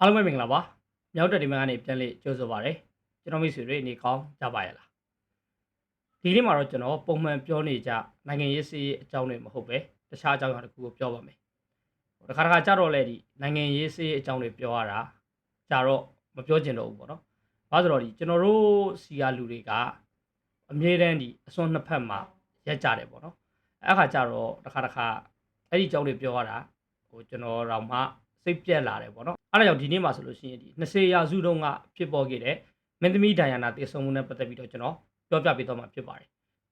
အားလုံးပဲမင်္ဂလာပါမြောက်တက်ဒီမန်ကနေပြန်လေကြိုဆိုပါရစေကျွန်တော်မိတ်ဆွေတွေနေကောင်းကြပါရဲ့လားဒီနေ့မှာတော့ကျွန်တော်ပုံမှန်ပြောနေကြနိုင်ငံရေးစီးရေးအကြောင်းတွေမဟုတ်ပဲတခြားအကြောင်းအရာတစ်ခုကိုပြောပါမယ်တခါတခါကြတော့လေဒီနိုင်ငံရေးစီးရေးအကြောင်းတွေပြောရတာကြတော့မပြောချင်တော့ဘူးပေါ့နော်ဘာလို့ဆိုတော့ဒီကျွန်တော်တို့စီကလူတွေကအမြဲတမ်းဒီအစွန်းနှစ်ဖက်မှာရက်ကြတယ်ပေါ့နော်အဲ့ခါကြတော့တခါတခါအဲ့ဒီအကြောင်းတွေပြောရတာဟိုကျွန်တော်တော့မှ စိတ်ပြက်လာတယ်ပေါ့နော်အဲ့ဒါကြောင့်ဒီနေ့မှာဆိုလို့ရှိရင်ဒီ20ရာစုတုန်းကဖြစ်ပေါ်ခဲ့တဲ့မင်းသမီးဒိုင်ယာနာတည်ဆုံမှုနဲ့ပတ်သက်ပြီးတော့ကျွန်တော်ပြောပြပေးတော့မှာဖြစ်ပါတယ်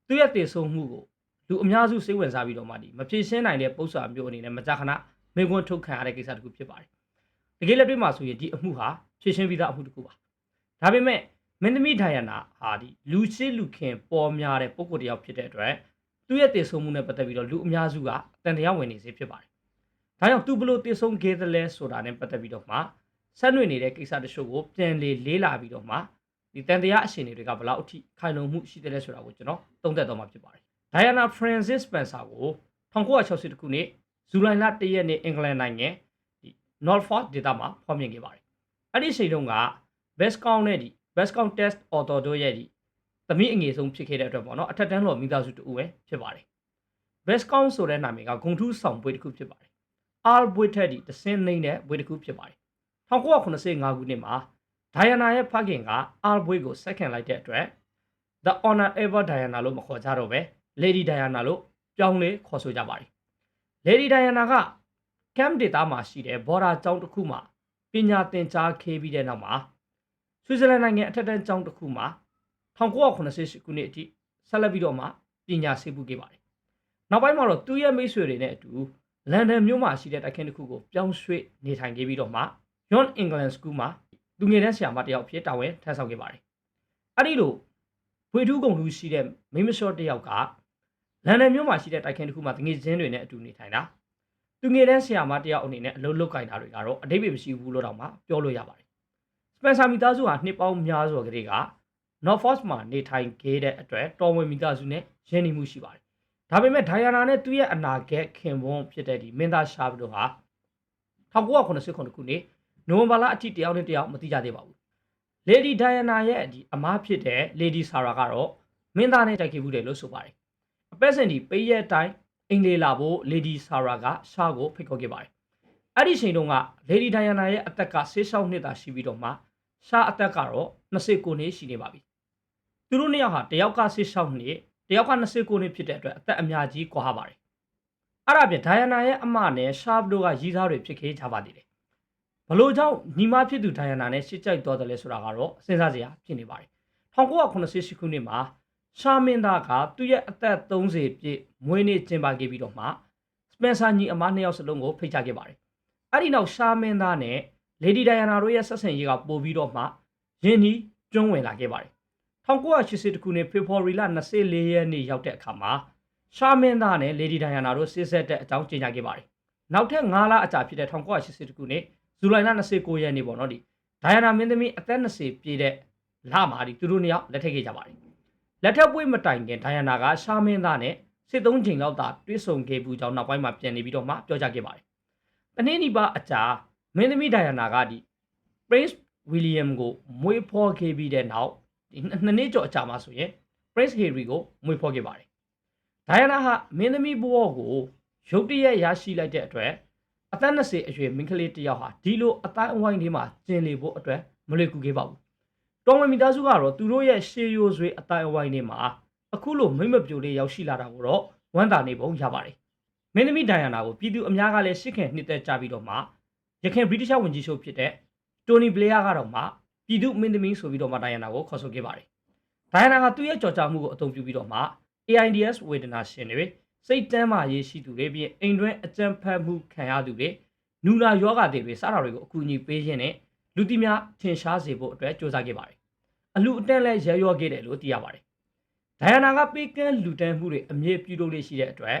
သူရဲ့တည်ဆုံမှုကိုလူအများစုစိတ်ဝင်စားပြီးတော့မှဒီမဖြေရှင်းနိုင်တဲ့ပု္ပ္ပာမျိုးအနေနဲ့မကြာခဏမေခွန်းထုတ်ခံရတဲ့ကိစ္စတစ်ခုဖြစ်ပါတယ်တကယ်လက်တွေ့မှာဆိုရင်ဒီအမှုဟာဖြေရှင်းပြီးသားအမှုတစ်ခုပါဒါပေမဲ့မင်းသမီးဒိုင်ယာနာဟာဒီလူရှိလူခင်ပေါ်များတဲ့ပုံကိုယ်တစ်ယောက်ဖြစ်တဲ့အတွက်သူရဲ့တည်ဆုံမှုနဲ့ပတ်သက်ပြီးတော့လူအများစုကတန်တရားဝင်နေစေဖြစ်ပါတယ် ဒါကြောင့်သူဘလို့တည်ဆုံခဲ့သလဲဆိုတာနဲ့ပတ်သက်ပြီးတော့မှဆက်နွေနေတဲ့ကိစ္စတချို့ကိုပြန်လေလေးလာပြီးတော့မှဒီတန်တရားအရှင်တွေကဘလောက်အထိခိုင်လုံမှုရှိတယ်လဲဆိုတာကိုကျွန်တော်သုံးသပ်တော့မှာဖြစ်ပါတယ်။ Diana Francis Spencer ကို1960ခုနှစ်ဇူလိုင်လ1ရက်နေ့အင်္ဂလန်နိုင်ငံဒီ Norfolk ဒေသမှာဖော်မြင်ခဲ့ပါတယ်။အဲ့ဒီချိန်တုန်းက Bascom နဲ့ဒီ Bascom Test Author တို့ရဲ့ဒီသမီးအငယ်ဆုံးဖြစ်ခဲ့တဲ့အတွက်ပေါ့နော်အထက်တန်းလော်မိသားစုတူပဲဖြစ်ပါတယ်။ Bascom ဆိုတဲ့နာမည်ကဂုံထူးဆောင်ပွဲတစ်ခုဖြစ်ပါတယ်။ R ဘွေထက်ဒီတဆင်းနှိမ့်တဲ့ဘွေတစ်ခုဖြစ်ပါတယ်။1985ခုနှစ်မှာဒိုင်ယာနာရဲ့ဖခင်ကအာဘွေးကိုဆက်ခံလိုက်တဲ့အတွက် The Honor Ever Diana လို့မခေါ်ကြတော့ပဲ Lady Diana လို့ပြောင်းလဲခေါ်ဆိုကြပါတယ်။ Lady Diana က Camp Data မှာရှိတဲ့ဘော်ဒါကျောင်းတစ်ခုမှာပညာသင်ကြားခဲ့ပြီးတဲ့နောက်မှာဆွစ်ဇာလန်နိုင်ငံအထက်တန်းကျောင်းတစ်ခုမှာ1988ခုနှစ်အထိဆက်လက်ပြီးတော့မှပညာဆေးပူခဲ့ပါတယ်။နောက်ပိုင်းမှာတော့သူ့ရဲ့မိတ်ဆွေတွေနဲ့အတူ လန်ဒန်မြို့မှာရှိတဲ့တိုက်ခန်းတစ်ခုကိုပြောင်းရွှေ့နေထိုင်ခဲ့ပြီးတော့မှ Yon England School မှာလူငယ်တန်းဆရာမတယောက်ဖြစ်တာဝန်ထမ်းဆောင်ခဲ့ပါတယ်။အဲ့ဒီလိုဘွေထူးကုံလူရှိတဲ့မိမလျှော့တယောက်ကလန်ဒန်မြို့မှာရှိတဲ့တိုက်ခန်းတစ်ခုမှာတငယ်ချင်းတွေနဲ့အတူနေထိုင်တာ။သူငယ်တန်းဆရာမတယောက်အနေနဲ့အလုပ်လုပ်ကင်တာတွေကတော့အတိတ်ပဲမရှိဘူးလို့တော့မှပြောလို့ရပါတယ်။စပန်ဆာမီသားစုဟာနှစ်ပေါင်းများစွာကလေးက Norfolk မှာနေထိုင်ခဲ့တဲ့အတွက်တော်ဝင်မိသားစုနဲ့ရင်းနှီးမှုရှိပါတယ်။ ဒါပေမဲ့ဒိုင်ယာနာနဲ့သူ့ရဲ့အနာဂတ်ခင်ပွန်းဖြစ်တဲ့ဒီမင်းသားရှာဘတို့ဟာ1989ခုနှစ်နိုဝင်ဘာလအထိတယောက်နဲ့တယောက်မသိကြသေးပါဘူး။ Lady Diana ရဲ့ဒီအမားဖြစ်တဲ့ Lady Sarah ကတော့မင်းသားနဲ့တိုက်ခိုက်မှုတယ်လို့ဆိုပါတယ်။အပက်စင်ဒီပေးရဲ့အတိုင်းအင်္ဂလိပ်လာဖို့ Lady Sarah ကရှားကိုဖိတ်ခေါ်ခဲ့ပါတယ်။အဲ့ဒီချိန်တုန်းက Lady Diana ရဲ့အသက်က16နှစ်သာရှိပြီးတော့မှရှားအသက်ကတော့29နှစ်ရှိနေပါပြီ။သူတို့နှစ်ယောက်ဟာတယောက်က16နှစ် တယောက်က29နှစ်ဖြစ်တဲ့အတွက်အသက်အများကြီးကွာဟပါတယ်။အဲ့ဒါပြင် Diana ရဲ့အမနဲ့ရှားတို့ကရည်သားတွေဖြစ်ခဲ့ကြပါသေးတယ်ဘလို့ကြောင့်ညီမဖြစ်သူဒိုင်ယာနာနဲ့ရှစ်ကြိုက်တော်တယ်လဲဆိုတာကတော့စဉ်းစားစရာဖြစ်နေပါတယ်1988ခုနှစ်မှာရှာမင်းသားကသူ့ရဲ့အသက်30ပြည့်မွေးနေ့ကျင်းပခဲ့ပြီးတော့မှစပန်ဆာညီအမနှစ်ယောက်စလုံးကိုဖိတ်ကြားခဲ့ပါတယ်အဲ့ဒီနောက်ရှာမင်းသားနဲ့လေဒီဒိုင်ယာနာတို့ရဲ့ဆက်ဆံရေးကပိုပြီးတော့မှယင်းဒီကျွန်းဝင်လာခဲ့ပါတယ် 1980ခုနှစ်ဖေဖော်ဝါရီလ24ရက်နေ့ရောက်တဲ့အခါမှာရှာမင်းသားနဲ့လေဒီဒိုင်ယာနာတို့စစ်ဆက်တဲ့အကြောင်းကြေညာခဲ့ပါတယ်နောက်ထပ်9လအကြာဖြစ်တဲ့1980ခုနှစ်ဇူလိုင်လ29ရက်နေ့ပေါ့နော်ဒီဒိုင်ယာနာမင်းသမီးအသက်20ပြည့်တဲ့လမှာဒီသူတို့နှစ်ယောက်လက်ထပ်ခဲ့ကြပါတယ်လက်ထပ်ပွေးမတိုင်ခင်ဒိုင်ယာနာကရှာမင်းသားနဲ့စစ်သုံးချိန်လောက်သာတွဲဆုံခဲ့ဘူးကြောင်းနောက်ပိုင်းမှာပြန်နေပြီးတော့မှပြောကြားခဲ့ပါတယ်တနေ့ဒီပါအကြာမင်းသမီးဒိုင်ယာနာကဒီ Prince William ကိုမွေးဖော်ခဲ့ပြီးတဲ့နောက် ဒီနှစ်နှစ်ကျော်အကြာမှာဆိုရင် Prince Harry ကိုမွေးဖော်ခဲ့ပါတယ်ဒိုင်ယာနာဟာမင်းသမီးဘဝကိုရုတ်တရက်ရရှိလိုက်တဲ့အတွက်အသက်20အရွယ်မိန်းကလေးတစ်ယောက်ဟာဒီလိုအတိုင်းအဝိုင်းလေးမှာကျင်လေဖို့အတွက်မလွယ်ကူခဲ့ပါဘူး။တော်ဝင်မိသားစုကတော့သူတို့ရဲ့ရှေးရိုးဆွေးအတိုင်းအဝိုင်းလေးမှာအခုလိုမိမ့်မပြိုလေးရောက်ရှိလာတာကိုတော့ဝမ်းသာနေပုံရပါတယ်။မင်းသမီးဒိုင်ယာနာကိုပြည်သူအများကလည်းရှစ်ခင်နှစ်သက်ကြပြီးတော့မှရခိုင်ဗြိတိရှဝန်ကြီးချုပ်ဖြစ်တဲ့တိုနီဘလေယာကတော့မှ ပြည်သူမင်းသမီးဆိုပြီးတော့မှဒိုင်ယာနာကိုခေါ်ဆိုခဲ့ပါတယ်။ဒိုင်ယာနာကသူ့ရဲ့ကြော်ကြားမှုကိုအသုံးပြုပြီးတော့မှ AIDS ဝေဒနာရှင်တွေစိတ်တမ်းမာရေးရှိသူတွေပြီးအိမ်တွင်းအကြံဖတ်မှုခံရသူတွေနူနာယောဂတွေတွေစတာတွေကိုအကူအညီပေးခြင်းနဲ့လူတိများထင်ရှားစေဖို့အတွက်စ조사ခဲ့ပါတယ်။အလူအတက်လည်းရဲရောခဲ့တယ်လို့သိရပါတယ်။ဒိုင်ယာနာကပေးကမ်းလူတန်းမှုတွေအမြင့်ပြုလုပ်လေးရှိတဲ့အတွက်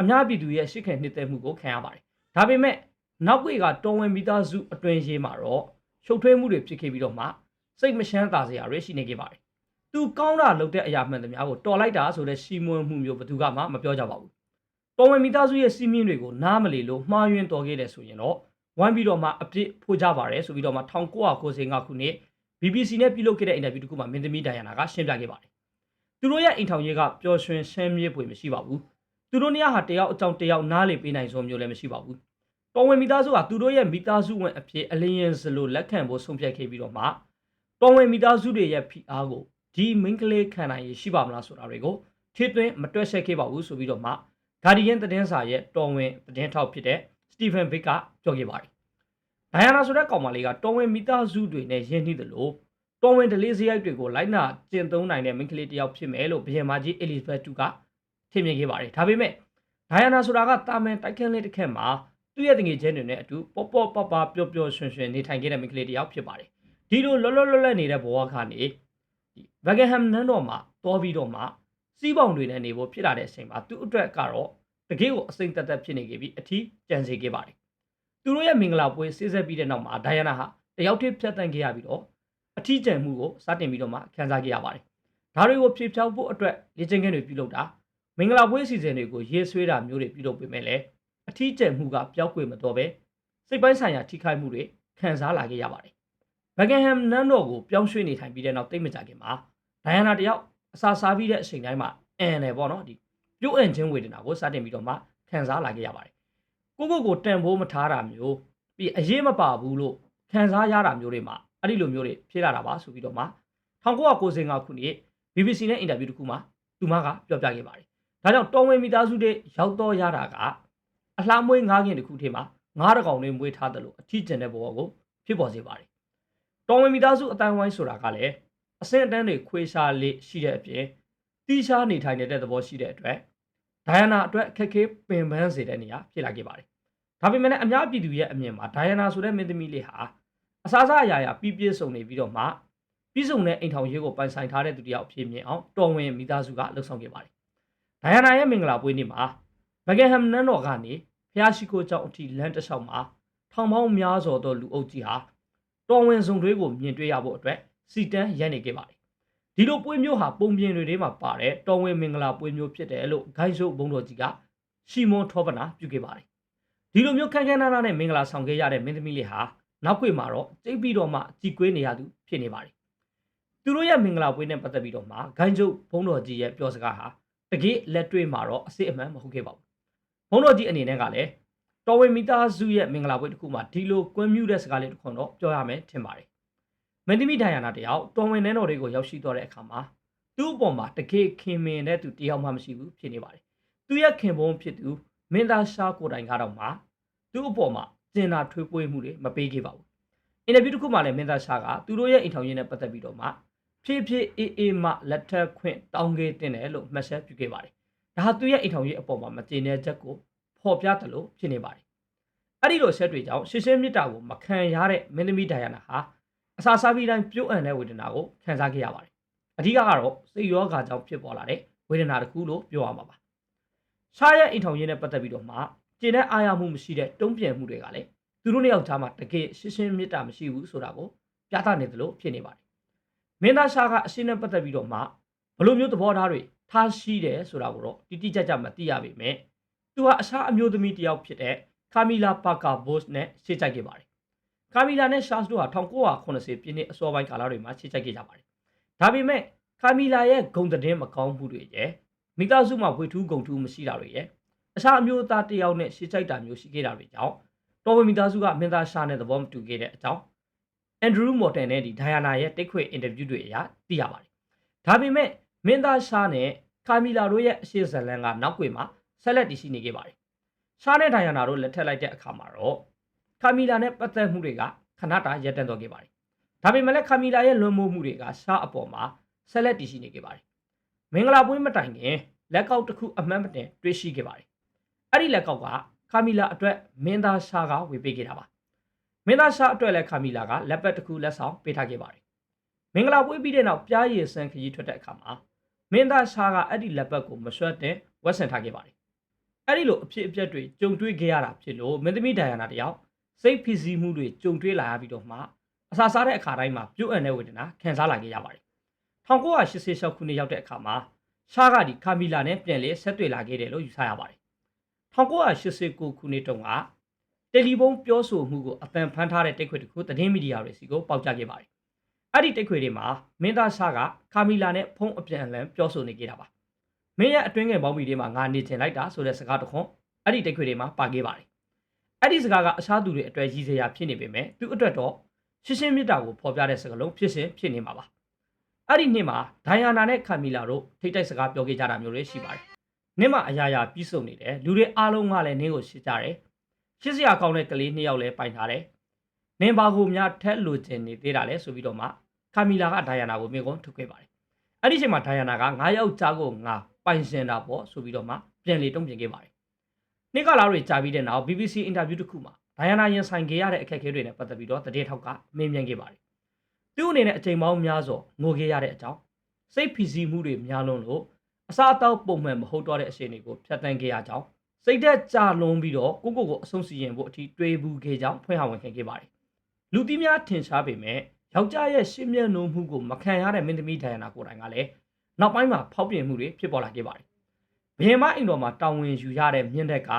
အများပြည်သူရဲ့ရှစ်ခင်နှစ်သက်မှုကိုခံရပါတယ်။ဒါပေမဲ့နောက်ွေကတော်ဝင်မိသားစုအတွင်ရေးမှာတော့ ရှုပ်ထွေးမှုတွေဖြစ်ခဲ့ပြီးတော့မှစိတ်မရှမ်းသာစရာတွေရှိနေခဲ့ပါတယ်။သူကောင်းတာလုပ်တဲ့အရာမှန်သမျှကိုတော်လိုက်တာဆိုတဲ့စီမွန်မှုမျိုးဘယ်သူမှမပြောကြပါဘူး။တော်ဝင်မိသားစုရဲ့စီးမြင့်တွေကိုနားမလီလို့မှားယွင်းတော်ခဲ့တယ်ဆိုရင်တော့ဝိုင်းပြီးတော့မှအပြစ်ဖို့ကြပါတယ်ဆိုပြီးတော့မှ1995ခုနှစ် BBC နဲ့ပြုလုပ်ခဲ့တဲ့အင်တာဗျူးတစ်ခုမှာမင်းသမီးဒိုင်ယာနာကရှင်းပြခဲ့ပါတယ်သူတို့ရဲ့အိမ်ထောင်ရေးကပျော်ရွှင်ရှမ်းမြေပွေမရှိပါဘူးသူတို့နေရာဟာတယောက်အကြောင်းတယောက်နားလေပေးနိုင်ဆုံးမျိုးလည်းမရှိပါဘူး တော်ဝင်မိသားစုကသူတို့ရဲ့မိသားစုဝင်အဖြစ်အလင်းရင်စလို့လက်ခံဖို့ဆုံးဖြတ်ခဲ့ပြီးတော့မှတော်ဝင်မိသားစုတွေရဲ့ဖိအားကိုဒီမင်းကလေးခံနိုင်ရရှိပါမလားဆိုတာတွေကိုထေသွင်းမတွက်ဆက်ခဲ့ပါဘူးဆိုပြီးတော့မှ Guardian သတင်းစာရဲ့တော်ဝင်သတင်းထောက်ဖြစ်တဲ့ Stephen Big ကပြောခဲ့ပါတယ်။ဒိုင်ယာနာဆိုတဲ့ကောင်မလေးကတော်ဝင်မိသားစုတွေနဲ့ယဉ်နှီးတယ်လို့တော်ဝင်ဒလေးစရိုက်တွေကိုလိုက်နာကျင့်သုံးနိုင်တဲ့မိန်းကလေးတစ်ယောက်ဖြစ်မယ်လို့ဘုရင်မကြီး Elizabeth II ကထင်မြင်ခဲ့ပါတယ်။ဒါပေမဲ့ဒိုင်ယာနာဆိုတာကတာမန်တိုက်ခန်းလေးတစ်ခက်မှာ သူ့ရဲ့တငယ်ချင်းတွေနဲ့အတူပေါ့ပေါ့ပပပျော်ပျော်ရွှင်ရွှင်နေထိုင်ခဲ့တဲ့မိန်းကလေးတစ်ယောက်ဖြစ်ပါတယ်။ဒီလိုလောလောလောလတ်နေတဲ့ဘဝကနေဒီဘဂဟမ်နန်းတော်မှာတောပြီးတော့မှစီးပေါင်တွေနဲ့နေဖို့ဖြစ်လာတဲ့အချိန်မှာသူ့အတွက်ကတော့တကယ်ကိုအစိမ့်သက်သက်ဖြစ်နေခဲ့ပြီးအထီးကြံစီခဲ့ပါတယ်။သူတို့ရဲ့မင်္ဂလာပွဲဆေးဆက်ပြီးတဲ့နောက်မှာဒိုင်ယာနာဟာတယောက်တည်းဖြတ်တန်းခဲ့ရပြီးတော့အထီးကျန်မှုကိုစတင်ပြီးတော့မှခံစားခဲ့ရပါတယ်။ဒါတွေကိုဖြေဖြောက်ဖို့အတွက်လေ့ကျင့်ခန်းတွေပြုလုပ်တာမင်္ဂလာပွဲအစီအစဉ်တွေကိုရေးဆွဲတာမျိုးတွေပြုလုပ်ပေးမယ်လေအ ထီးကျန်မှုကပျောက်ကွယ်မတော်ပဲစိတ်ပိုင်းဆိုင်ရာထိခိုက်မှုတွေခံစားလာခဲ့ရပါတယ်။ဘဂန်ဟမ်နန်းတော်ကိုပြောင်းရွှေ့နေထိုင်ပြီးတဲ့နောက်တိတ်မကြခင်မှာဒိုင်ယာနာတယောက်အစာစားပြီးတဲ့အချိန်တိုင်းမှာအန်တယ်ပေါ့နော်ဒီပြုတ်အန်ခြင်းဝေဒနာကိုစတင်ပြီးတော့မှခံစားလာခဲ့ရပါတယ်။ကိုကိုကိုတန်ဖိုးမထားတာမျိုးပြီးအရေးမပါဘူးလို့ခံစားရတာမျိုးတွေမှာအဲ့ဒီလိုမျိုးတွေဖြစ်လာတာပါဆိုပြီးတော့မှ1995ခုနှစ် BBC နဲ့အင်တာဗျူးတစ်ခုမှာသူမကပြောပြခဲ့ပါတယ်။ဒါကြောင့်တော်ဝင်မိသားစုတွေရောက်တော့ရတာက အလှမွေးငားခင်တစ်ခုထဲမှာငားတကောင်လေးမွေးထားတယ်လို့အထီးကျန်တဲ့ဘဝကိုဖြစ်ပေါ်စေပါတယ်။တော်ဝင်မိသားစုအတိုင်းဝိုင်းဆိုတာကလည်းအဆင့်အတန်းတွေခွေရှာလေးရှိတဲ့အပြင်တီးခြားနေထိုင်နေတဲ့သဘောရှိတဲ့အတွက်ဒိုင်ယာနာအတွက်အခက်အခဲပင်ပန်းစေတဲ့နေရာဖြစ်လာခဲ့ပါတယ်။ဒါပေမဲ့လည်းအများပြည်သူရဲ့အမြင်မှာဒိုင်ယာနာဆိုတဲ့မင်းသမီးလေးဟာအစားအစာအရာရာပြီးပြည့်စုံနေပြီးတော့မှပြီးစုံတဲ့အိမ်ထောင်ရေးကိုပိုင်ဆိုင်ထားတဲ့သူတယောက်ဖြစ်မြင်အောင်တော်ဝင်မိသားစုကလှုပ်ဆောင်ခဲ့ပါတယ်။ဒိုင်ယာနာရဲ့မင်္ဂလာပွဲနေ့မှာ ဘဂန်ဟမ်နန်းတော်ကနေဖျားရှိခိုးကျောင်းအထိလမ်းတစ်လျှောက်မှာထောင်ပေါင်းများစွာသောလူအုပ်ကြီးဟာတော်ဝင်စုံတွေကိုမြင်တွေ့ရဖို့အတွက်စီတန်းရက်နေခဲ့ပါတယ်။ဒီလိုပွဲမျိုးဟာပုံပြင်တွေထဲမှာပါတဲ့တော်ဝင်မင်္ဂလာပွဲမျိုးဖြစ်တယ်လို့ဂိုင်းဆိုးဘုံတော်ကြီးကရှီမွန်ထောပနာပြုခဲ့ပါတယ်။ဒီလိုမျိုးခန်းခန်းနားနားနဲ့မင်္ဂလာဆောင်ခဲ့ရတဲ့မင်းသမီးလေးဟာနောက်ွေမှာတော့ကြိတ်ပြီးတော့မှကြည်ကွေးနေရသူဖြစ်နေပါတယ်။သူတို့ရဲ့မင်္ဂလာပွဲနဲ့ပတ်သက်ပြီးတော့မှဂိုင်းကျုပ်ဘုံတော်ကြီးရဲ့ပြောစကားဟာတကယ်လက်တွေ့မှာတော့အစစ်အမှန်မဟုတ်ခဲ့ပါဘူး။ဘုံ တော်ကြီးအနေနဲ့ကလည်းတော်ဝင်မိသားစုရဲ့မင်္ဂလာပွဲတစ်ခုမှာဒီလိုကွန်းမြူတဲ့စကားလေးတစ်ခုတော့ပြောရမယ်ထင်ပါတယ်။မင်းသမီးဒိုင်ယာနာတယောက်တော်ဝင်နန်းတော်တွေကိုရောက်ရှိတော့တဲ့အခါမှာသူ့အပေါ်မှာတကယ်ခင်မင်တဲ့သူတယောက်မှမရှိဘူးဖြစ်နေပါတယ်။သူရဲ့ခင်ပွန်းဖြစ်သူမင်းသားရှားကိုတိုင်ကတော့မှသူ့အပေါ်မှာကျင်နာထွေးပွေးမှုတွေမပေးခဲ့ပါဘူးအင်တာဗျူးတစ်ခုမှလည်းမင်းသားရှာကသူတို့ရဲ့အိမ်ထောင်ရေးနဲ့ပတ်သက်ပြီးတော့မှဖြည်းဖြည်းအေးအေးမှလက်ထက်ခွင့်တောင်းခဲ့တင်တယ်လို့မှတ်ချက်ပြုခဲ့ပါတယ်။ ဒါဟာသူရဲ့အိမ်ထောင်ရေးအပေါ်မှာမကျေနပ်ချက်ကိုဖော်ပြတယ်လို့ဖြစ်နေပါတယ်။အဲ့ဒီလိုဆက်တွေကြောင့်ရှင်းရှင်းမြစ်တာကိုမခံရတဲ့မင်းသမီးဒိုင်ယာနာဟာအစာစားပြီးတိုင်းပြုတ်အံတဲ့ဝေဒနာကိုခံစားခဲ့ရပါတယ်။အဓိကကတော့စိတ်ရောဂါကြောင့်ဖြစ်ပေါ်လာတဲ့ဝေဒနာတစ်ခုလို့ပြောရမှာပါ။ရှားရဲ့အိမ်ထောင်ရေးနဲ့ပတ်သက်ပြီးတော့မှကျေနပ်အားရမှုမရှိတဲ့တုံ့ပြန်မှုတွေကလည်းသူတို့နှစ်ယောက်ကြားမှာတကယ်ရှင်းရှင်းမြစ်တာမရှိဘူးဆိုတာကိုပြသနေတယ်လို့ဖြစ်နေပါတယ်။မင်းသားရှာကအရှင်းနဲ့ပတ်သက်ပြီးတော့မှဘလို့မျိုးသဘောထားတွေ ထားရှိတယ်ဆိုတာကိုတော့တိတိကျကျမသိရပေမဲ့သူဟာအရှားအမျိုးသမီးတစ်ယောက်ဖြစ်တဲ့ကာမီလာပါကာဘော့စ်နဲ့ရှေ့ချိုက်ခဲ့ပါတယ်။ကာမီလာနဲ့ရှာစ်တို့ဟာ1980ပြည့်နှစ်အစောပိုင်းကာလတွေမှာရှေ့ချိုက်ခဲ့ကြပါတယ်။ဒါပေမဲ့ကာမီလာရဲ့ဂုံသတင်းမကောင်းမှုတွေရဲ့မိသားစုမှာဝေထူးဂုံထူးမရှိတာတွေရဲ့အရှားအမျိုးသားတစ်ယောက်နဲ့ရှေ့ချိုက်တာမျိုးရှိခဲ့တာတွေကြောင့်တော်ဝင်မိသားစုကမင်းသားရှာနဲ့သဘောမတူခဲ့တဲ့အကြောင်းအန်ဒရူးမော်တန်နဲ့ဒီဒိုင်ယာနာရဲ့တိတ်ခွေအင်တာဗျူးတွေအရသိရပါတယ်။ဒါပေမဲ့မင်းသားရှာနဲ့ ကာမီလာတို့ရဲ့အရှိဇလန်ကနောက်ွယ်မှာဆက်လက်တည်ရှိနေခဲ့ပါတယ်။ရှာနဲ့ဒိုင်ယာနာတို့လက်ထပ်လိုက်တဲ့အခါမှာတော့ကာမီလာနဲ့ပတ်သက်မှုတွေကခဏတာရပ်တန့်သွားခဲ့ပါတယ်။ဒါပေမဲ့လည်းကာမီလာရဲ့လွန်မိုးမှုတွေကရှာအပေါ်မှာဆက်လက်တည်ရှိနေခဲ့ပါတယ်။မင်္ဂလာပွဲမတိုင်ခင်လက်ကောက်တစ်ခုအမှန်မတင်တွေ့ရှိခဲ့ပါတယ်။အဲ့ဒီလက်ကောက်ကကာမီလာအတွက်မင်းသားရှားကဝေပေးခဲ့တာပါမင်းသားရှားအတွက်လည်းကာမီလာကလက်ပတ်တစ်ခုလက်ဆောင်ပေးထားခဲ့ပါတယ်မင်္ဂလာပွဲပြီးတဲ့နောက်ပြားရည်ဆန်းခရီးထွက်တဲ့အခါမှာ မင်းသားရှားကအဲ့ဒီလက်ပတ်ကိုမဆွတ်တဲ့ဝက်ဆန်ထားခဲ့ပါတယ်အဲ့ဒီလိုအဖြစ်အပျက်တွေကြုံတွေ့ခဲ့ရတာဖြစ်လို့မင်းသမီးဒိုင်ယာနာတယောက်စိတ်ဖိစီးမှုတွေကြုံတွေ့လာရပြီးတော့မှအစာစားတဲ့အခါတိုင်းမှာပြုတ်အံတဲ့ဝေဒနာခံစားလာခဲ့ရပါတယ်1986ခုနှစ်ရောက်တဲ့အခါမှာရှားကဒီကာမီလာနဲ့ပြန်လဲဆက်တွေ့လာခဲ့တယ်လို့ယူဆရပါတယ်1989ခုနှစ်တုန်းကတယ်လီဖုန်းပြောဆိုမှုကိုအတန်ဖန်ထားတဲ့တိတ်ခွေတစ်ခုသတင်းမီဒီယာတွေစီကိုပေါက်ကြားခဲ့ပါတယ်။ အဲ့ဒီတိတ်ခွေတွေမှာမင်းသားရှာကကာမီလာနဲ့ဖုန်းအပြန်အလှန်ပြောဆိုနေကြတာပါ။မင်းရဲ့အတွင်းငယ်ပေါင်းမီတွေမှာငါနေချင်လိုက်တာဆိုတဲ့စကားတစ်ခွန်းအဲ့ဒီတိတ်ခွေတွေမှာပါခဲ့ပါတယ်။အဲ့ဒီစကားကအခြားသူတွေအတွက်ရည်စရာဖြစ်နေပေမဲ့သူအတွက်တော့ရှင်းရှင်းမြတ်တာကိုဖော်ပြတဲ့စကားလုံးဖြစ်စဉ်ဖြစ်နေမှာပါ။အဲ့ဒီနေ့မှာဒိုင်ယာနာနဲ့ကာမီလာတို့ထိတ်တိုက်စကားပြောခဲ့ကြတာမျိုးတွေရှိပါတယ်။နေ့မှာအရာရာပြီးဆုံးနေတယ်လူတွေအားလုံးကလည်းနင်းကိုရှင်းကြတယ်။ရှင်းစရာကောင်းတဲ့ကလေးနှစ်ယောက်လည်းပိုင်ထားတယ်။နင်းဘာကိုများထက်လိုချင်နေသေးတာလဲဆိုပြီးတော့မှ ကာမီလာကဒိုင်ယာနာကိုမိကုန်းထုတ်ခဲ့ပါတယ်။အဲ့ဒီချိန်မှာဒိုင်ယာနာကငါးယောက်ကြားကိုငါပိုင်ရှင်တာပေါ့ဆိုပြီးတော့မှပြန်လေတုံ့ပြန်ခဲ့ပါတယ်။နေ့ကလာတွေကြာပြီးတဲ့နောက် BBC အင်တာဗျူးတစ်ခုမှာဒိုင်ယာနာရင်ဆိုင်ခဲ့ရတဲ့အခက်အခဲတွေနဲ့ပတ်သက်ပြီးတော့တည်ထောက်ကမေးမြန်းခဲ့ပါတယ်။သူ့အနေနဲ့အချိန်ပေါင်းများစွာငိုခဲ့ရတဲ့အကြောင်းစိတ်ဖိစီးမှုတွေများလွန်းလို့အစားအသောက်ပုံမှန်မဟုတ်တော့တဲ့အချိန်တွေကိုဖျက်ဆီးခဲ့ရကြောင်းစိတ်သက်ကြလွန်ပြီးတော့ကိုကိုကိုအဆုံးစီရင်ဖို့အထိတွေးဘူးခဲ့ကြောင်းဖွင့်ဟဝင်ခဲ့ခဲ့ပါတယ်။လူတီးများထင်ရှားပေမဲ့ ယောက်ျားရဲ့ရှင်းမျက်နှာမှုကိုမခံရတဲ့မင်းသမီးဒိုင်ယာနာကိုယ်တိုင်ကလည်းနောက်ပိုင်းမှာဖောက်ပြန်မှုတွေဖြစ်ပေါ်လာခဲ့ပါတယ်။ဘယင်မအိမ်တော်မှာတာဝန်ယူရတဲ့မြင့်တက်က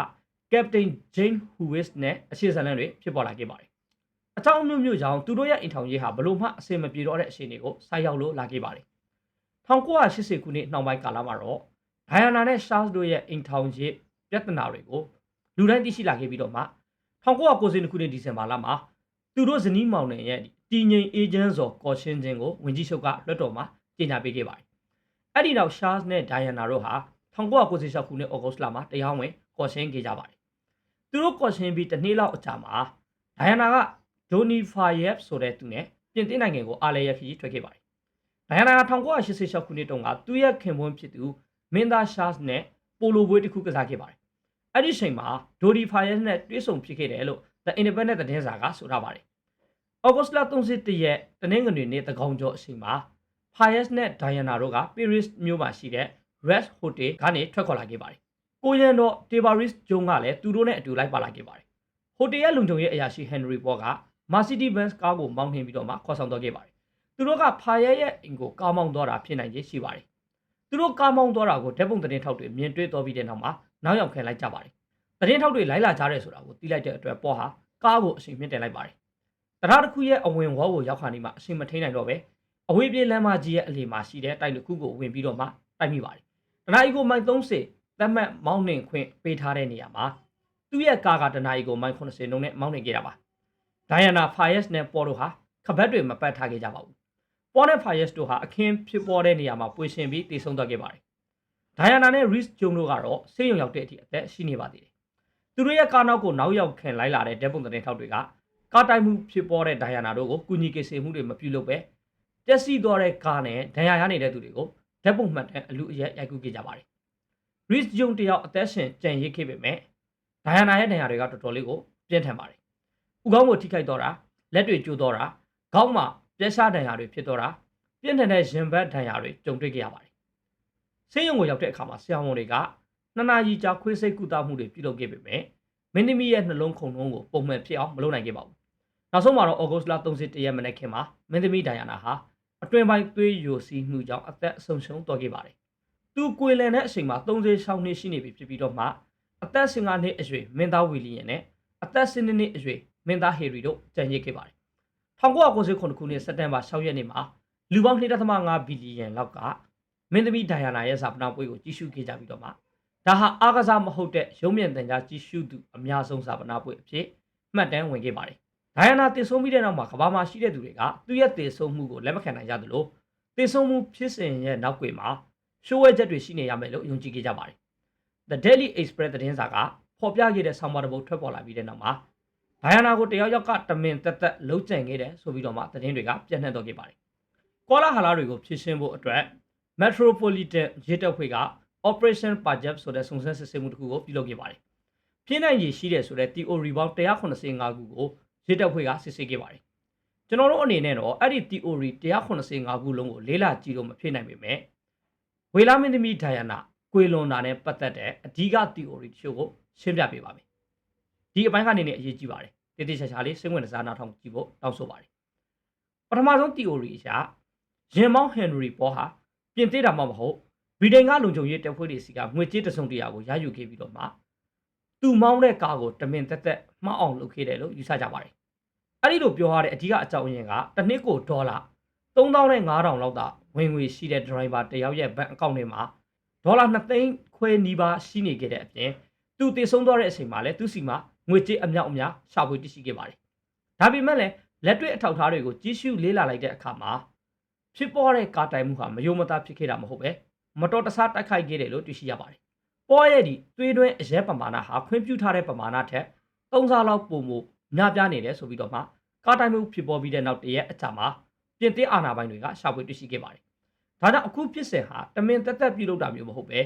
Captain Jane Hewis နဲ့အရှိစလန်တွေဖြစ်ပေါ်လာခဲ့ပါတယ်။အကြောင်းအမျိုးမျိုးကြောင့်သူတို့ရဲ့အိမ်ထောင်ရေးဟာဘလို့မှအဆင်မပြေတော့တဲ့အခြေအနေကိုဆိုက်ရောက်လို့လာခဲ့ပါတယ်။1980ခုနှစ်နှောင်းပိုင်းကာလမှာတော့ဒိုင်ယာနာနဲ့ရှားစ်တို့ရဲ့အိမ်ထောင်ရေးပြဿနာတွေကိုလူတိုင်းသိရှိလာခဲ့ပြီးတော့မှ1990ခုနှစ်ဒီဇင်ဘာလမှာ သူတို့ဇနီးမောင်နှံရဲ့တည်ငြိမ်အေဂျင့်စော်ကော်ရှင်းခြင်းကိုဝင်ကြီးချုပ်ကလွှတ်တော်မှာကြေညာပေးခဲ့ပါတယ်။အဲ့ဒီနောက်ရှားစ်နဲ့ဒိုင်ယာနာတို့ဟာ1996ခုနှစ်ဩဂုတ်လမှာတရားဝင်ကော်ရှင်းခဲ့ကြပါတယ်။သူတို့ကော်ရှင်းပြီးတစ်နှစ်လောက်အကြာမှာဒိုင်ယာနာကဒိုနီဖာယက်ဆိုတဲ့သူနဲ့ပြင်သစ်နိုင်ငံကိုအားလဲရခီးထွက်ခဲ့ပါတယ်။ဒိုင်ယာနာက1986ခုနှစ်တုန်းကသူ့ရဲ့ခင်ပွန်းဖြစ်သူမင်းသားရှားစ်နဲ့ပိုလိုပွဲတစ်ခုကစားခဲ့ပါတယ်။အဲ့ဒီချိန်မှာဒိုဒီဖာယက်နဲ့တွဲဆုံဖြစ်ခဲ့တယ်လို့ The Independent သတင်းစာကဆိုထားပါတယ်။ဩဂုတ်လ31ရက်တနင်္ဂနွေနေ့တကောင်ကျော်အချိန်မှာဖာယက်နဲ့ဒိုင်ယာနာတို့က Paris မြို့မှာရှိတဲ့ Red Hotel ကနေထွက်ခွာလာခဲ့ပါတယ်။ကိုရန်တော့ Tebaris ဂျုံကလည်းသူတို့နဲ့အတူလိုက်ပါလာခဲ့ပါတယ်။ဟိုတယ်ရဲ့လုံခြုံရေးအရာရှိ Henry Paul က Mercedes Benz ကားကိုမောင်းနှင်ပြီးတော့မှခေါ်ဆောင်သွားခဲ့ပါတယ်။သူတို့ကဖာယက်ရဲ့အိမ်ကိုကားမောင်းသွားတာဖြစ်နိုင်ခြေရှိပါတယ်။သူတို့ကားမောင်းသွားတာကိုဓာတ်ပုံသတင်းထောက်တွေမြင်တွေ့တော်ပြီးတဲ့နောက်မှာနောက်ရောက်ခံလိုက်ကြပါတယ်။ သတင်းထောက်တွေလိုက်လာကြရဲဆိုတာကိုသိလိုက်တဲ့အတွက်ပေါ်ဟာကားကိုအချိန်မြင့်တင်လိုက်ပါတယ်။တရားတစ်ခုရဲ့အဝင်ဝေါကိုရောက်ခါနေမှအချိန်မထိန်နိုင်တော့ပဲအဝေးပြေးလမ်းမကြီးရဲ့အလယ်မှာရှိတဲ့တိုက်တစ်ခုကိုဝင်ပြီးတော့မှတိုက်မိပါတယ်။တနားရီကိုမိုင်30သတ်မှတ်မောင်းနှင်ခွင့်ပေးထားတဲ့နေရာမှာသူ့ရဲ့ကားကတနားရီကိုမိုင်80နှုန်းနဲ့မောင်းနှင်ခဲ့တာပါ။ဒိုင်ယာနာဖာယက်နဲ့ပေါ်တို့ဟာခပတ်တွေမပတ်ထားခဲ့ကြပါဘူး။ပေါ်နဲ့ဖာယက်တို့ဟာအခင်းဖြစ်ပေါ်တဲ့နေရာမှာပွေရှင်ပြီးတည်ဆုံသွားခဲ့ပါတယ်။ဒိုင်ယာနာနဲ့ Reese ဂျုံတို့ကတော့ဆေးရုံရောက်တဲ့အထိအသက်ရှိနေပါသေးတယ်။ သူတို့ရဲ့ကားနောက်ကိုနောက်ရောက်ခင်လိုက်လာတဲ့ဓာတ်ပုံသတင်းထောက်တွေကကားတိုက်မှုဖြစ်ပေါ်တဲ့ဒိုင်ယာနာတို့ကိုကူညီကေစေမှုတွေမပြုလုပ်ပဲပျက်စီးသွားတဲ့ကားနဲ့ဒဏ်ရာရနေတဲ့သူတွေကိုဓာတ်ပုံမှတ်တဲ့အလူအရက်ရိုက်ကူးခဲ့ကြပါတယ်။ Reese ဂျုံတယောက်အသက်ရှင်ကြံရစ်ခဲ့ပေမဲ့ဒိုင်ယာနာရဲ့ဒဏ်ရာတွေကတော်တော်လေးကိုပြင်းထန်ပါတယ်။ဥကောင်းကိုထိခိုက်တော့တာလက်တွေကျိုးတော့တာခေါင်းမှာပြက်ရှားဒဏ်ရာတွေဖြစ်တော့တာပြင်းထန်တဲ့ရင်ဘတ်ဒဏ်ရာတွေကြုံတွေ့ခဲ့ရပါတယ်။ဆေးရုံကိုရောက်တဲ့အခါမှာဆရာဝန်တွေက နှစ်နာရီကြာခွေးစိတ်ကုသမှုတွေပြုလုပ်ခဲ့ပေမဲ့မင်းသမီးရဲ့နှလုံးခုန်နှုန်းကိုပုံမှန်ဖြစ်အောင်မလုပ်နိုင်ခဲ့ပါဘူး။နောက်ဆုံးမှာတော့ဩဂုတ်လ31ရက်မနေ့ခင်မှာမင်းသမီးဒိုင်ယာနာဟာအတွင်ပိုင်းသွေးယိုစီးမှုကြောင့်အသက်ဆုံးရှုံးသွားခဲ့ပါတယ်။သူကွေလန်တဲ့အချိန်မှာ36နှစ်ရှိနေပြီဖြစ်ပြီးတော့မှအသက်15နှစ်အရွယ်မင်းသားဝီလီယံနဲ့အသက်12နှစ်အရွယ်မင်းသားဟေရီတို့ကြံရစ်ခဲ့ပါတယ်။1999ခုနှစ်စက်တင်ဘာ6ရက်နေ့မှာလူပေါင်း2.5ဘီလီယံလောက်ကမင်းသမီးဒိုင်ယာနာရဲ့ဇာပနာပွဲကိုကြီးစုခဲ့ကြပြီးတော့မှ ဒါဟာအားကစားမဟုတ်တဲ့ရုံးမြင့်တန်ကြားကြီးစုသူအများဆုံးဇာပနာပွဲအဖြစ်မှတ်တမ်းဝင်ခဲ့ပါတယ်။ဒိုင်ယာနာတည်ဆုံပြီးတဲ့နောက်မှာကဘာမှာရှိတဲ့သူတွေကသူ့ရဲ့တည်ဆုံမှုကိုလက်မခံနိုင်ကြသလိုတည်ဆုံမှုဖြစ်စဉ်ရဲ့နောက်ွယ်မှာရှိုးဝဲချက်တွေရှိနေရမယ်လို့ယုံကြည်ခဲ့ကြပါတယ်။ The Daily Express သတင်းစာကဖော်ပြခဲ့တဲ့ဆောင်းပါးတစ်ပုဒ်ထွက်ပေါ်လာပြီးတဲ့နောက်မှာဒိုင်ယာနာကိုတယောက်ယောက်ကတမင်တက်တက်လှုပ်ကြံခဲ့တယ်ဆိုပြီးတော့မှသတင်းတွေကပြန့်နှံ့တော့ခဲ့ပါတယ်။ကောလာဟာလာတွေကိုဖြည့်ရှင်းဖို့အတွက် Metropolitan ရေတပ်ဖွဲ့က Operation Punjab ဆိုတဲ့စုံစမ်းစစ်ဆေးမှုတစ်ခုကိုပြုလုပ်ခဲ့ပါတယ်။ပြင်းနိုင်ရည်ရှိတဲ့ဆိုတဲ့ theory ပေါင်း185ခုကိုရေတပ်ဖွဲ့ကစစ်ဆေးခဲ့ပါတယ်။ကျွန်တော်တို့အနေနဲ့တော့အဲ့ဒီ theory 185ခုလုံးကိုလေးလာကြည့်လို့မဖြစ်နိုင်ပေမဲ့ဝေလာမင်းသမီးဒိုင်ယာနာကွေလွန်တာနဲ့ပတ်သက်တဲ့အဓိက theory တချို့ကိုရှင်းပြပေးပါမယ်။ဒီအပိုင်းကနေနဲ့အရေးကြီးပါတယ်။တည်တည်ချာချာလေးစိတ်ဝင်စားနာထောင်ကြည့်ဖို့တောင်းဆိုပါတယ်။ပထမဆုံး theory အရရင်မောင်းဟန်နရီပေါ်ဟာပြင်သေးတာမှမဟုတ် ဗြိတိန်ကလုံခြုံရေးတပ်ဖွဲ့တွေစီကငွေကြေးတစုံတရာကိုရယူခဲ့ပြီးတော့မှသူမောင်းတဲ့ကားကိုတမင်တက်တက်မှားအောင်လုပ်ခဲ့တယ်လို့ယူဆကြပါတယ်။အဲ့ဒီလိုပြောရတဲ့အဓိကအကြောင်းရင်းကတစ်နှစ်ကိုဒေါ်လာ3500လောက်သာဝင်ငွေရှိတဲ့ဒရိုင်ဘာတယောက်ရဲ့ဘဏ်အကောင့်ထဲမှာဒေါ်လာ2သိန်းခွဲနီးပါးရှိနေခဲ့တဲ့အပြင်သူတည်ဆုံးသွားတဲ့အချိန်မှာလည်းသူစီမှာငွေကြေးအမြောက်အများရှာဖွေတရှိခဲ့ပါတယ်။ဒါပေမဲ့လည်းလက်တွေ့အထောက်အထားတွေကိုကြီးစုလေးလာလိုက်တဲ့အခါမှာဖြစ်ပေါ်တဲ့ကာတိုင်မှုဟာမယုံမသားဖြစ်ခဲ့တာမဟုတ်ပဲ မတော်တဆတိုက်ခိုက်ခဲ့တယ်လို့တွေ့ရှိရပါတယ်။ပေါ်ရဲ့ဒီသွေးတွင်းအရဲပမာဏဟာခွင့်ပြုထားတဲ့ပမာဏထက်၃ဆလောက်ပိုမိုများပြားနေတယ်ဆိုပြီးတော့မှကာတိုင်မှုဖြစ်ပေါ်ပြီးတဲ့နောက်တရက်အကြာမှာပြင်သစ်အာဏာပိုင်တွေကရှာဖွေတွေ့ရှိခဲ့ပါတယ်။ဒါကြောင့်အခုဖြစ်စဉ်ဟာတမင်တက်တက်ပြုလုပ်တာမျိုးမဟုတ်ပဲ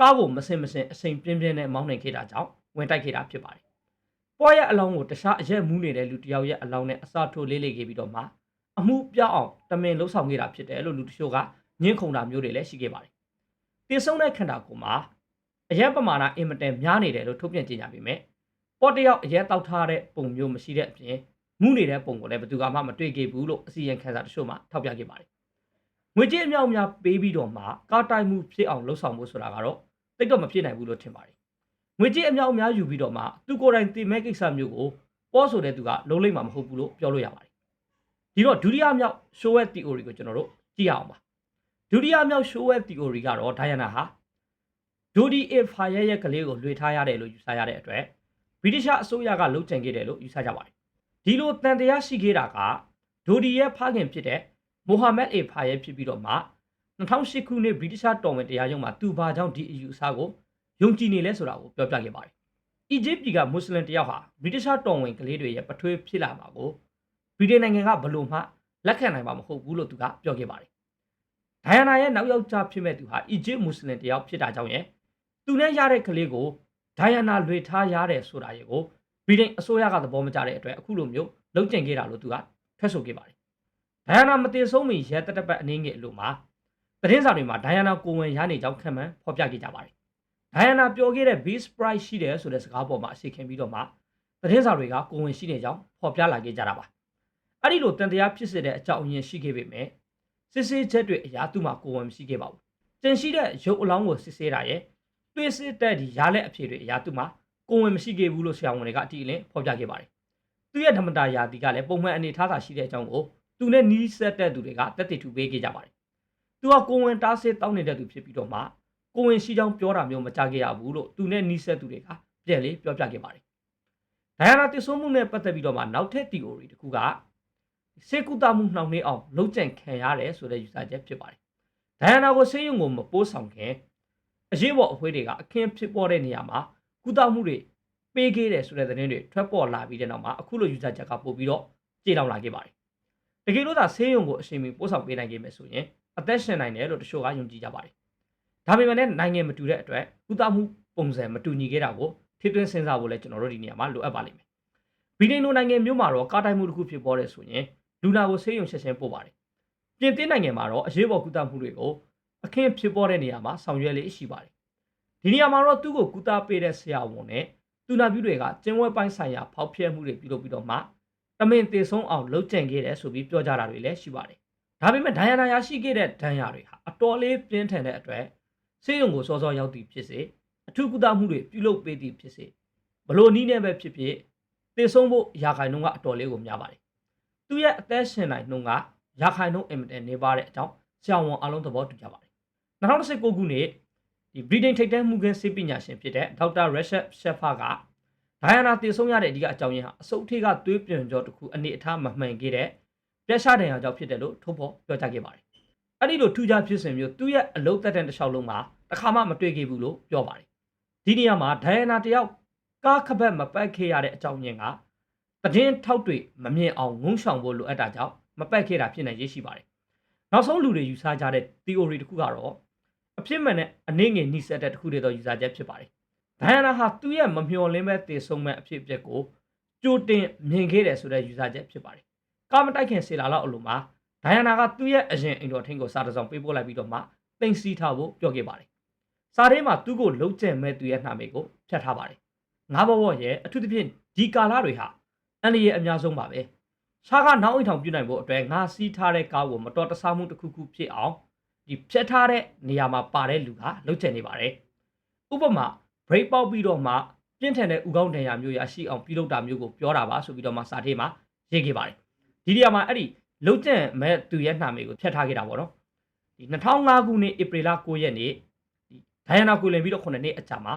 ကားကိုမစင်မစင်အစိမ်ပြင်းပြင်းနဲ့မောင်းနှင်ခဲ့တာကြောင့်ဝင်တိုက်ခဲ့တာဖြစ်ပါတယ်။ပေါ်ရဲ့အလောင်းကိုတခြားအရက်မူးနေတဲ့လူတစ်ယောက်ရဲ့အလောင်းနဲ့အစာထိုးလေးလေးခဲ့ပြီးတော့မှအမှုပြောင်းအောင်တမင်လှုပ်ဆောင်ခဲ့တာဖြစ်တယ်လို့လူတချို့ကညှင်းခုန်တာမျိုးတွေလည်းရှိခဲ့ပါတယ်။ တည်ဆုံတဲ့ခန္ဓာကိုယ်မှာအရက်ပမာဏအင်မတန်များနေတယ်လို့ထုတ်ပြန်ကြေညာပြီးမြဲပေါ်တယောက်အရက်တောက်ထားတဲ့ပုံမျိုးမရှိတဲ့အပြင်မူးနေတဲ့ပုံကိုလည်းဘယ်သူမှမတွေ့ခဲ့ဘူးလို့အစီရင်ခံစာတချို့မှထောက်ပြခဲ့ပါတယ်။ငွေကြေးအမြောက်အများပေးပြီးတော့မှကားတိုက်မှုဖြစ်အောင်လှုပ်ဆောင်ဖို့ဆိုတာကတော့တိတ်တော့မဖြစ်နိုင်ဘူးလို့ထင်ပါတယ်။ငွေကြေးအမြောက်အများယူပြီးတော့မှသူကိုယ်တိုင်တင်မဲ့ကိစ္စမျိုးကိုပေါ်ဆိုတဲ့သူကလုံးလိုက်မှာမဟုတ်ဘူးလို့ပြောလို့ရပါတယ်။ဒီတော့ဒုတိယမြောက် show web theory ကိုကျွန်တော်တို့ကြည့်ရအောင်ပါ။ ဒုတိယမြောက် show web theory ကတော့ဒိုင်ယနာဟာဒိုဒီအဖာရဲ့ရဲ့ကလေးကိုလွှေထားရတယ်လို့ယူဆရတဲ့အတွက်ဗြိတိရှအစိုးရကလှုပ်ကြံခဲ့တယ်လို့ယူဆကြပါတယ်။ဒီလိုတန်တရားရှိခဲ့တာကဒိုဒီရဲ့ဖခင်ဖြစ်တဲ့မိုဟာမက်အေဖာရဲ့ဖြစ်ပြီးတော့မှ2008ခုနှစ်ဗြိတိရှတော်ဝင်တရားရုံးမှာသူဘာကြောင့်ဒီအယူအဆကိုယုံကြည်နေလဲဆိုတာကိုပြောပြခဲ့ပါတယ်။အီဂျစ်ပြည်ကမွတ်စလင်တယောက်ဟာဗြိတိရှတော်ဝင်ကလေးတွေရဲ့ပထွေးဖြစ်လာမှာကိုဗြိတိန်နိုင်ငံကဘလို့မှလက်ခံနိုင်မှာမဟုတ်ဘူးလို့သူကပြောခဲ့ပါတယ်။ ဒိုင်ယာနာရဲ့နောက်ယောက်ျားဖြစ်မဲ့သူဟာအီဂျစ်မွတ်စလင်တယောက်ဖြစ်တာကြောင့်ရဲ့သူနဲ့ရတဲ့ကလေးကိုဒိုင်ယာနာလွေထားရတယ်ဆိုတာရေကိုဗြိတိန်အစိုးရကသဘောမကျတဲ့အတွက်အခုလိုမျိုးလုံကျင်ခဲ့တာလို့သူကထွက်ဆိုခဲ့ပါတယ်။ဒိုင်ယာနာမတည်ဆုံးမီရဲတတပတ်အနေငယ်အလိုမှာသတင်းစာတွေမှာဒိုင်ယာနာကိုဝင်ရနေကြောင်းခံမှန်းဖော်ပြခဲ့ကြပါတယ်။ဒိုင်ယာနာပြောခဲ့တဲ့ base price ရှိတယ်ဆိုတဲ့စကားပေါ်မှာအရှိခင်ပြီးတော့မှသတင်းစာတွေကကိုဝင်ရှိနေကြောင်းဖော်ပြလာခဲ့ကြတာပါ။အဲ့ဒီလိုတန်တရားဖြစ်စေတဲ့အကြောင်းအရင်းရှိခဲ့ပေမဲ့ စစ်ဆေးချက်တွေအရာသူ့မှာကိုဝင်မရှိခဲ့ပါဘူး။ကျန်ရှိတဲ့ရုပ်အလောင်းကိုစစ်ဆေးတာရဲ့တွေးစစ်တဲ့ဒီရလက်အဖြေတွေအရာသူ့မှာကိုဝင်မရှိခဲ့ဘူးလို့ဆရာဝန်တွေကအတိအလင်းဖော်ပြခဲ့ပါတယ်။သူ့ရဲ့ဓမ္မတာယာတီကလည်းပုံမှန်အနေထားသာရှိတဲ့အကြောင်းကိုသူနဲ့နီးစပ်တဲ့သူတွေကတက်တည်ထူပေးခဲ့ကြပါတယ်။သူကကိုဝင်တားစစ်တောင်းနေတဲ့သူဖြစ်ပြီးတော့မှကိုဝင်ရှိကြောင်းပြောတာမျိုးမကြားခဲ့ရဘူးလို့သူနဲ့နီးစပ်သူတွေကပြန်လေးပြောပြခဲ့ပါတယ်။ဒိုင်ယာနာတည်ဆုံမှုနဲ့ပတ်သက်ပြီးတော့မှနောက်ထပ် theory တစ်ခုက စေကုသမှုနှောင့်နှေးအောင်လှုပ်ကြံခံရတယ်ဆိုတဲ့ယူဆချက်ဖြစ်ပါတယ်။ဒိုင်ယာနာကိုဆေးရုံကိုမပို့ဆောင်ခင်အရေးပေါ်အဖွဲတွေကအခင်းဖြစ်ပေါ်တဲ့နေရာမှာကုသမှုတွေပေးခဲ့တယ်ဆိုတဲ့သတင်းတွေထွက်ပေါ်လာပြီးတဲ့နောက်မှာအခုလိုယူဆချက်ကပို့ပြီးတော့ကြေလောင်လာခဲ့ပါတယ်။တကယ်လို့သာဆေးရုံကိုအချိန်မီပို့ဆောင်ပေးနိုင်ခဲ့မယ်ဆိုရင်အသက်ရှင်နိုင်တယ်လို့တချို့ကယုံကြည်ကြပါတယ်။ဒါပေမဲ့လည်းနိုင်ငံမတူတဲ့အတွက်ကုသမှုပုံစံမတူညီခဲ့တာကိုထိသွင်းစဉ်းစားဖို့လည်းကျွန်တော်တို့ဒီနေရာမှာလိုအပ်ပါလိမ့်မယ်။ဗီဒီယိုနိုင်ငံမျိုးမှာတော့ကားတိုက်မှုတစ်ခုဖြစ်ပေါ်တယ်ဆိုရင် လူနာကိုဆေးရုံချက်ချင်းပို့ပါတယ်။ပြင်သစ်နိုင်ငံမှာတော့အရေးပေါ်ကုသမှုတွေကိုအခင်းဖြစ်ပေါ်တဲ့နေရာမှာဆောင်ရွက်လေးရှိပါတယ်။ဒီနေရာမှာတော့သူ့ကိုကုသပေးတဲ့ဆရာဝန်နဲ့သူနာပြုတွေကကျင်းဝဲပိုင်းဆိုင်ရာဖောက်ဖျက်မှုတွေပြုလုပ်ပြီးတော့မှတမင်တည်ဆုံးအောင်လှုပ်ကြံခဲ့တယ်ဆိုပြီးပြောကြတာတွေလည်းရှိပါတယ်။ဒါပေမဲ့ဒဏ်ရာနာရရှိခဲ့တဲ့ဒဏ်ရာတွေဟာအတော်လေးပြင်းထန်တဲ့အတွက်ဆေးရုံကိုစောစောရောက်သည်ဖြစ်စေအထူးကုသမှုတွေပြုလုပ်ပေးသည်ဖြစ်စေဘလို့နီးနေပဲဖြစ်ဖြစ်တည်ဆုံးဖို့ရာခိုင်နှုန်းကအတော်လေးကိုများပါတယ်။ သူရဲ့အသက်ရှင်နိုင်နှုန်းကရာခိုင်နှုန်းအင်မတန်နေပါတဲ့အကြောင်းဆရာဝန်အလုံးသဘောတူကြပါတယ်။2019ခုနှစ်ဒီဗြိတိန်ထိပ်တန်းမှုခင်းဆေးပညာရှင်ဖြစ်တဲ့ဒေါက်တာရက်ရှက်ရှက်ဖာကဒိုင်ယာနာတည်ဆုံးရတဲ့အဓိကအကြောင်းရင်းဟာအစုပ်ထိကသွေးပြန်ကြောတစ်ခုအနေအထားမမှန်ခဲ့တဲ့ပြက်ရှားဒဏ်ရာကြောင့်ဖြစ်တယ်လို့ထုတ်ဖော်ပြောကြားခဲ့ပါတယ်။အဲ့ဒီလိုထူးခြားဖြစ်စဉ်မျိုးသူ့ရဲ့အလုတ်သက်တမ်းတစ်လျှောက်လုံးမှာတစ်ခါမှမတွေ့ခဲ့ဘူးလို့ပြောပါတယ်။ဒီနေရာမှာဒိုင်ယာနာတယောက်ကားခပတ်မပတ်ခဲ့ရတဲ့အကြောင်းရင်းက တည်င်းထောက်တွေမမြင်အောင်ငုံဆောင်ဖို့လိုအပ်တာကြောင့်မပတ်ခဲ့တာဖြစ်နိုင်ရရှိပါတယ်။နောက်ဆုံးလူတွေယူဆကြတဲ့ theory တစ်ခုကတော့အဖြစ်မှန်တဲ့အနေငယ်နှိစက်တဲ့တစ်ခုတည်းသောယူဆချက်ဖြစ်ပါတယ်။ဒိုင်ယာနာဟာသူ့ရဲ့မမျှော်လင့်မဲ့တည်ဆုံမဲ့အဖြစ်အပျက်ကိုကြိုတင်မြင်ခဲ့တယ်ဆိုတဲ့ယူဆချက်ဖြစ်ပါတယ်။ကာမတိုက်ခင်စေလာလောက်အလိုမှာဒိုင်ယာနာကသူ့ရဲ့အရင်အိမ်တော်ထင်းကိုစာတစောင်ပေးပို့လိုက်ပြီးတော့မှတင်စီထားဖို့ပြောခဲ့ပါတယ်။စာထဲမှာသူ့ကိုလှုပ်ကြံမဲ့သူရဲ့နှာမေကိုဖြတ်ထားပါတယ်။ငါးဘဝရဲ့အထူးသဖြင့်ဒီကာလတွေဟာ အန်ဒီရဲ့အများဆုံးပါပဲ။ရှားကနောက်အိမ်ထောင်ပြုနိုင်ဖို့အတွက်ငါစီးထားတဲ့ကားကိုမတော်တဆမှုတစ်ခုခုဖြစ်အောင်ဒီဖြတ်ထားတဲ့နေရာမှာပါတဲ့လူကလှုပ်ချင်နေပါတယ်ဥပမာ break ပေါက်ပြီးတော့မှပြင်းထန်တဲ့ဥကောင်းဒဏ်ရာမျိုးရရှိအောင်ပြုလုပ်တာမျိုးကိုပြောတာပါဆိုပြီးတော့မှစာထေးမှာရေးခဲ့ပါတယ်ဒီနေရာမှာအဲ့ဒီလုံကျန့်မဲ့သူရဲ့နှာမေကိုဖျက်ထားခဲ့တာပေါ့နော်ဒီ2005ခုနှစ်ဧပြီလ9ရက်နေ့ဒီဒိုင်ယာနာကိုလင်ပြီးတော့9နှစ်အကြာမှာ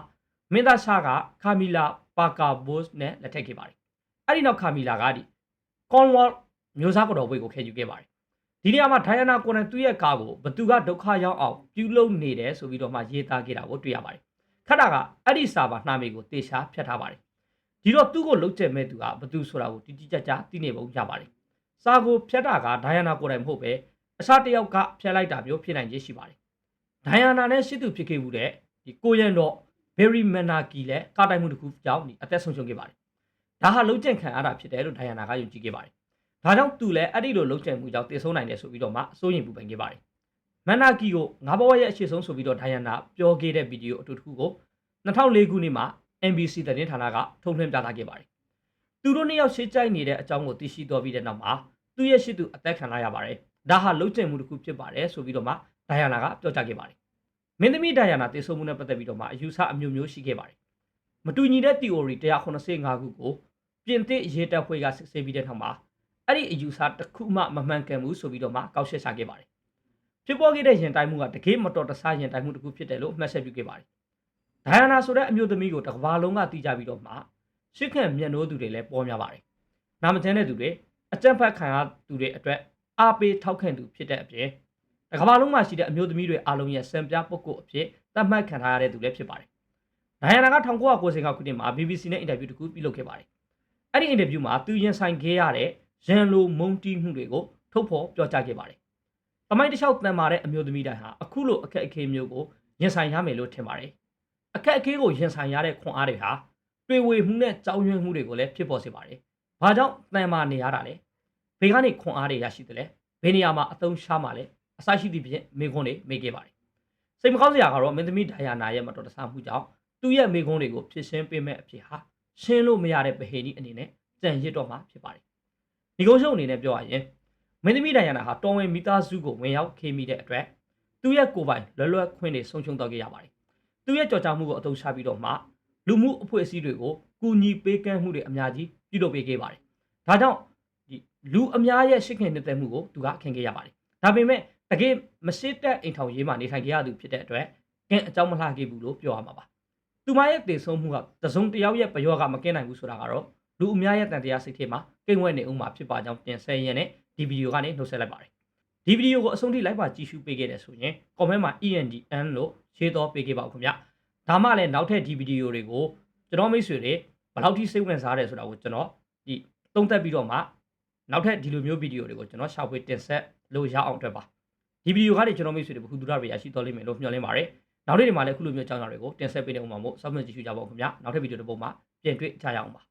မင်းသားရှားကကာမီလာပါကာဘို့စ်နဲ့လက်ထပ်ခဲ့ပါတယ် အဲ့ဒီနောက်ကာမီလာကဒီကွန်ဝေါမျိုးစားကတော့ဝေကိုခဲယူခဲ့ပါတယ်ဒီနေရာမှာဒိုင်ယာနာကိုလင်သူ့ရဲ့ကားကိုဘသူကဒုက္ခရောက်အောင်ပြုလုပ်နေတယ်ဆိုပြီးတော့မှရေးသားခဲ့တာကိုတွေ့ရပါတယ်ခက်တာကအဲ့ဒီစာပါနှာမေကိုတေချာဖျက်ထားပါတယ်ဒီတော့သူ့ကိုလုံးကျက်မဲ့သူကဘသူဆိုတာကိုတိတိကျကျသိနေပုံရပါတယ်စာကိုဖျက်တာကဒိုင်ယာနာကိုယ်တိုင်မဟုတ်ပဲအစားတယောက်ကဖျက်လိုက်တာမျိုးဖြစ်နိုင်ခြင်းရှိပါတယ်ဒိုင်ယာနာနဲ့ရှစ်သူဖြစ်ခဲ့မှုတဲ့ဒီကိုရန်တော့ Berry Manaki လည်းကာတိုင်မှုတစ်ခုကြောင့်ဒီအသက်ဆုံးရှုံးခဲ့ပါတယ် ဒါဟာလုံးကျက်ခံရတာဖြစ်တယ်လို့ဒိုင်ယာနာကယုံကြည်ခဲ့ပါတယ်ဒါကြောင့်သူလည်းအဲ့ဒီလိုလုံးကျက်မှုကြောင့်တည်ဆုံးနိုင်တယ်ဆိုပြီးတော့မှအစိုးရင်ပူပန်ခဲ့ပါတယ်မန်နာကီကိုငါဘဝရဲ့အရှိဆုံးဆိုပြီးတော့ဒိုင်ယာနာပြောခဲ့တဲ့ဗီဒီယိုအတူတူကို2004ခုနှစ်မှာ NBC သတင်းဌာနကထုတ်လွှင့်ပြသခဲ့ပါတယ်။သူတို့နှစ်ယောက်ရှေ့ကြိုက်နေတဲ့အကြောင်းကိုသိရှိတော်ပြီးတဲ့နောက်မှာသူ့ရဲ့ရှိသူအသက်ခံလိုက်ရပါတယ်။ဒါဟာလုံခြုံမှုတစ်ခုဖြစ်ပါတယ်ဆိုပြီးတော့မှဒိုင်ယာနာကပြောကြားခဲ့ပါတယ်။မင်းသမီးဒိုင်ယာနာတည်ဆုံမှုနဲ့ပတ်သက်ပြီးတော့မှအယူဆအမျိုးမျိုးရှိခဲ့ပါတယ်။မတူညီတဲ့ theory 185ခုကို ပြင်သစ်ရေးတပ်ဖွဲ့ကစစ်ဆေးပြီးတဲ့နောက်မှာအဲ့ဒီအယူဆတစ်ခုမှမမှန်ကန်ဘူးဆိုပြီးတော့မှကောက်ချက်ချခဲ့ပါတယ်။ဖြစ်ပေါ်ခဲ့တဲ့ရင်တိုင်မှုကတကယ်မတော်တဆရင်တိုင်မှုတစ်ခုဖြစ်တယ်လို့မှတ်ချက်ပြုခဲ့ပါတယ်။ဒိုင်ယာနာဆိုတဲ့အမျိုးသမီးကိုတစ်ကမ္ဘာလုံးကသိကြပြီးတော့မှရှစ်ခန့်မျက်နှိုးသူတွေလည်းပေါ်များပါတယ်။နာမကျန်းတဲ့သူတွေအကြံဖတ်ခံရသူတွေအတွက်အားပေးထောက်ခံသူဖြစ်တဲ့အပြင်တစ်ကမ္ဘာလုံးမှာရှိတဲ့အမျိုးသမီးတွေအားလုံးရဲ့စံပြပုဂ္ဂိုလ်အဖြစ်သတ်မှတ်ခံထားရတဲ့သူလည်းဖြစ်ပါတယ်။ဒိုင်ယာနာက1990ခုနှစ်မှာ BBC နဲ့အင်တာဗျူးတစ်ခုပြုလုပ်ခဲ့ပါတယ်။ အဲ့ဒီအင်တာဗျူးမှာသူရင်ဆိုင်ခဲ့ရတဲ့ရန်လိုမုန်တီးမှုတွေကိုထုတ်ဖော်ပြောကြားခဲ့ပါတယ်။တမိုင်းတစ်လျှောက်တန်မာတဲ့အမျိုးသမီးတိုင်းဟာအခုလိုအခက်အခဲမျိုးကိုရင်ဆိုင်ရမယ်လို့ထင်ပါတယ်။အခက်အခဲကိုရင်ဆိုင်ရတဲ့ခွန်အားတွေဟာတွေ့ဝေမှုနဲ့ကြောင်းရွံ့မှုတွေကိုလည်းဖြစ်ပေါ်စေပါတယ်။ဘာကြောင့်တန်မာနေရတာလဲ။ဘေကနေခွန်အားတွေရရှိတယ်လဲ။ဘယ်နေရာမှာအသုံးချမှာလဲ။အစရှိသဖြင့်မိခွန်းတွေမေးခဲ့ပါတယ်။စိတ်မကောင်းစရာကတော့မင်းသမီးဒိုင်ယာနာရဲ့မတော်တဆမှုကြောင့်သူ့ရဲ့မိခွန်းတွေကိုဖြစ်ရှင်းပေးမဲ့အဖြစ်ဟာ ရှင်းလို့မရတဲ့ဗဟေဒီအနေနဲ့ကြံရစ်တော့မှာဖြစ်ပါတယ်။ဒီကုန်းရှုံအနေနဲ့ပြောရရင်မင်းသမီးဒိုင်ယာနာဟာတော်ဝင်မိသားစုကိုဝင်ရောက်ခေမိတဲ့အတွက်သူ့ရဲ့ကိုယ်ပိုင်လွယ်လွယ်ခွင့်တွေဆုံးရှုံးတော့ခဲ့ရပါတယ်။သူ့ရဲ့ကြော်ကြားမှုကိုအသုံးချပြီးတော့မှလူမှုအဖွဲ့အစည်းတွေကိုကူညီပေးကမ်းမှုတွေအများကြီးပြုလုပ်ပေးခဲ့ပါတယ်။ဒါကြောင့်ဒီလူအများရဲ့ရှစ်ခင်နေတဲ့မှုကိုသူကခင်ခဲ့ရပါတယ်။ဒါပေမဲ့တကယ်မရှိတဲ့အိမ်ထောင်ရေးမှာနေထိုင်ကြရသူဖြစ်တဲ့အတွက်ကင်းအကြောင်းမလှခဲ့ဘူးလို့ပြောရမှာပါ။ သူမရဲ့တည်ဆုံးမှုကတစုံတယောက်ရဲ့ပယောကမကင်းနိုင်ဘူးဆိုတာကတော့လူအများရဲ့တန်တရားစိတ်ထဲမှာကိန်းဝဲနေဦးမှာဖြစ်ပါကြောင်းပြင်ဆင်ရင်းနဲ့ဒီဗီဒီယိုကနေနှုတ်ဆက်လိုက်ပါတယ်။ဒီဗီဒီယိုကိုအဆုံးထိလိုက်ပါကြည့်ရှုပေးခဲ့တယ်ဆိုရင် comment မှာ ENDN လို့ရေးတော့ပေးခဲ့ပါဦးခင်ဗျ။ဒါမှလည်းနောက်ထပ်ဒီဗီဒီယိုတွေကိုကျွန်တော်မိတ်ဆွေတွေဘယ်လောက်ထိစိတ်ဝင်စားတယ်ဆိုတာကိုကျွန်တော်ဒီသုံးသပ်ပြီးတော့မှနောက်ထပ်ဒီလိုမျိုးဗီဒီယိုတွေကိုကျွန်တော်ရှာဖွေတင်ဆက်လို့ရအောင်အတွက်ပါဒီဗီဒီယိုကနေကျွန်တော်မိတ်ဆွေတွေဘခုဒုရတွေရရှိတော်လိမ့်မယ်လို့မျှော်လင့်ပါတယ် နောက်နေ့ဒီမှာလည်းခုလိုမျိုးအကြောင်းအရာတွေကိုတင်ဆက်ပေးနေအောင်ပါမို့စောင့်မျှော်ကြည့်ရှုကြပါဦးခင်ဗျာနောက်ထပ်ဗီဒီယိုတစ်ပုဒ်မှာပြန်တွေ့ကြရအောင်ပါ